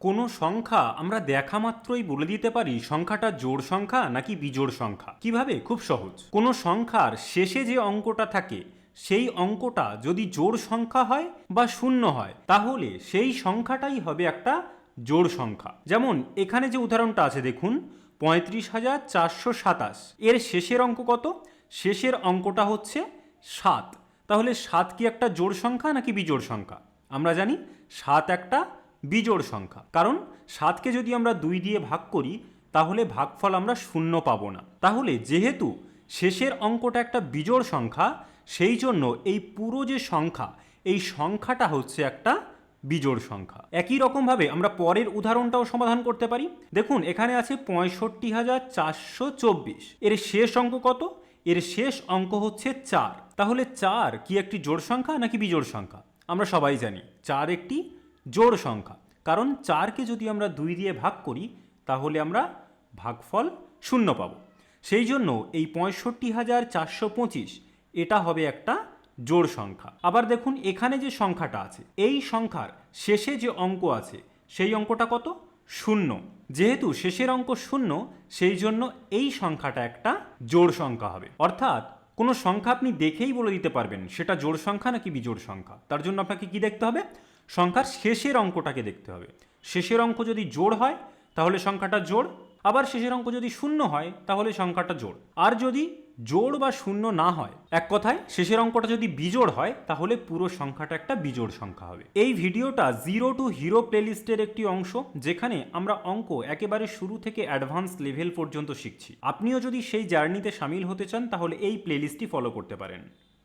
কোনো সংখ্যা আমরা দেখা মাত্রই বলে দিতে পারি সংখ্যাটা জোড় সংখ্যা নাকি বিজোড় সংখ্যা। কীভাবে? খুব সহজ। কোনো সংখ্যার শেষে যে অঙ্কটা থাকে, সেই অঙ্কটা যদি জোড় সংখ্যা হয় বা শূন্য হয়, তাহলে সেই সংখ্যাটাই হবে একটা জোড় সংখ্যা। যেমন এখানে যে উদাহরণটা আছে, দেখুন, পঁয়ত্রিশ হাজার চারশো সাতাশ। এর শেষের অঙ্ক কত? শেষের অঙ্কটা হচ্ছে সাত। তাহলে সাত কি একটা জোড় সংখ্যা নাকি বিজোড় সংখ্যা? আমরা জানি সাত একটা বিজোড় সংখ্যা। কারণ সাতকে যদি আমরা দুই দিয়ে ভাগ করি, তাহলে ভাগফল আমরা শূন্য পাবো না। তাহলে যেহেতু শেষের অঙ্কটা একটা বিজোড় সংখ্যা, সেই জন্য এই পুরো যে সংখ্যা, এই সংখ্যাটা হচ্ছে একটা বিজোড় সংখ্যা। একই রকমভাবে আমরা পরের উদাহরণটাও সমাধান করতে পারি। দেখুন, এখানে আছে পঁয়ষট্টি হাজার চারশো চব্বিশ। এর শেষ অঙ্ক কত? এর শেষ অঙ্ক হচ্ছে চার। তাহলে চার কি একটি জোড় সংখ্যা নাকি বিজোড় সংখ্যা? আমরা সবাই জানি, চার একটি জোড় সংখ্যা। কারণ চারকে যদি আমরা দুই দিয়ে ভাগ করি, তাহলে আমরা ভাগফল শূন্য পাব। সেই জন্য এই পঁয়ষট্টি হাজার চারশো পঁচিশ, এটা হবে একটা জোড় সংখ্যা। আবার দেখুন, এখানে যে সংখ্যাটা আছে, এই সংখ্যার শেষে যে অঙ্ক আছে, সেই অঙ্কটা কত? শূন্য। যেহেতু শেষের অঙ্ক শূন্য, সেই জন্য এই সংখ্যাটা একটা জোড় সংখ্যা হবে। অর্থাৎ, কোনো সংখ্যা আপনি দেখেই বলে দিতে পারবেন, সেটা জোড় সংখ্যা নাকি বিজোড় সংখ্যা। তার জন্য আপনাকে কি দেখতে হবে? সংখ্যার শেষের অঙ্কটাকে দেখতে হবে। শেষের অঙ্ক যদি জোড় হয়, তাহলে সংখ্যাটা জোড়। আবার শেষের অঙ্ক যদি শূন্য হয়, তাহলে সংখ্যাটা জোড়। আর যদি জোড় বা শূন্য না হয়, এক কথায় শেষের অঙ্কটা যদি বিজোড় হয়, তাহলে পুরো সংখ্যাটা একটা বিজোড় সংখ্যা হবে। এই ভিডিওটা জিরো টু হিরো প্লেলিস্টের একটি অংশ, যেখানে আমরা অঙ্ক একেবারে শুরু থেকে অ্যাডভান্স লেভেল পর্যন্ত শিখছি। আপনিও যদি সেই জার্নিতে সামিল হতে চান, তাহলে এই প্লেলিস্টটি ফলো করতে পারেন।